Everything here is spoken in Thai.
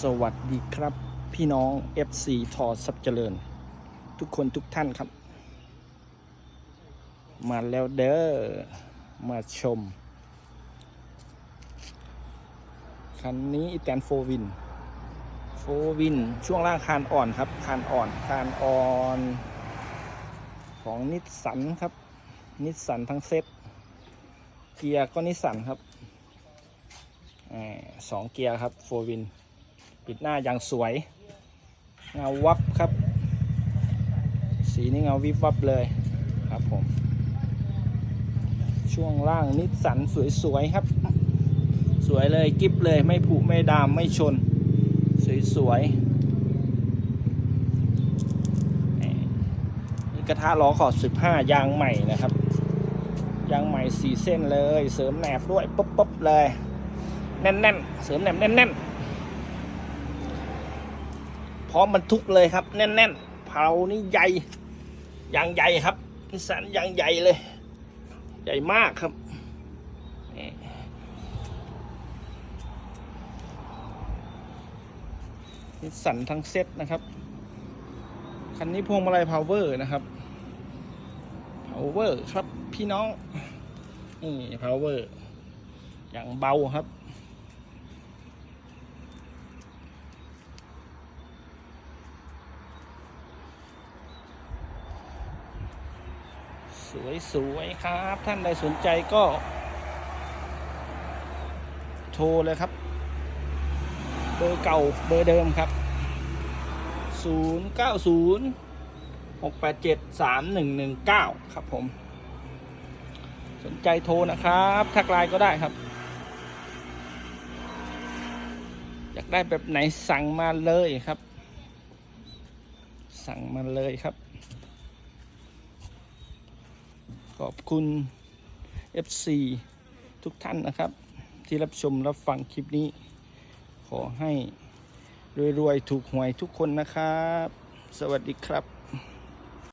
สวัสดีครับ พี่น้อง FC ทอสับเจริญ ทุกคนทุกท่านครับ มาแล้วเด้อมาชม คันนี้อีแตนโฟวินโฟวินช่วงล่างคานอ่อนครับ คานอ่อน คานอ่อน ของนิสสันครับ นิสสันทั้งเซ็ตเกียร์ก็นิสสันครับสองเกียร์ครับโฟวิน ปิดหน้าอย่างสวย เงาวับครับ สีนี้เงาวิบวับเลยครับผม ช่วงล่างนิสสันสวยๆครับ สวยเลยกิฟเลยไม่ผุไม่ดามไม่ชน สวยๆนี่กระทะล้อขอด15 ยางใหม่นะครับยางใหม่สีเส้นเลย เสริมแหนบด้วยปุ๊บปุ๊บเลย แน่นๆ เสริมแหนบแน่นๆ ร้อมบรรทุกเลยครับ แน่นๆเผานี่ใหญ่ยางใหญ่ครับนิสสันยางใหญ่เลย ใหญ่มากครับนี่นิสสันทั้งเซ็ตนะครับ คันนี้พวงมาลัยพาวเวอร์นะครับพาวเวอร์ครับพี่น้องนี่พาวเวอร์อย่างเบาครับ สวยๆครับ ท่านใดสนใจก็ โทรเลยครับ เบอร์เก่าเบอร์เดิมครับ 090 687 3119 ครับผม สนใจโทรนะครับทักไลน์ก็ได้ครับ อยากได้แบบไหนสั่งมาเลยครับ สั่งมาเลยครับ ขอบคุณ FC ทุกท่านนะครับ ที่รับชมรับฟังคลิปนี้ ขอให้รวยๆ ถูกหวยทุกคนนะครับ สวัสดีครับ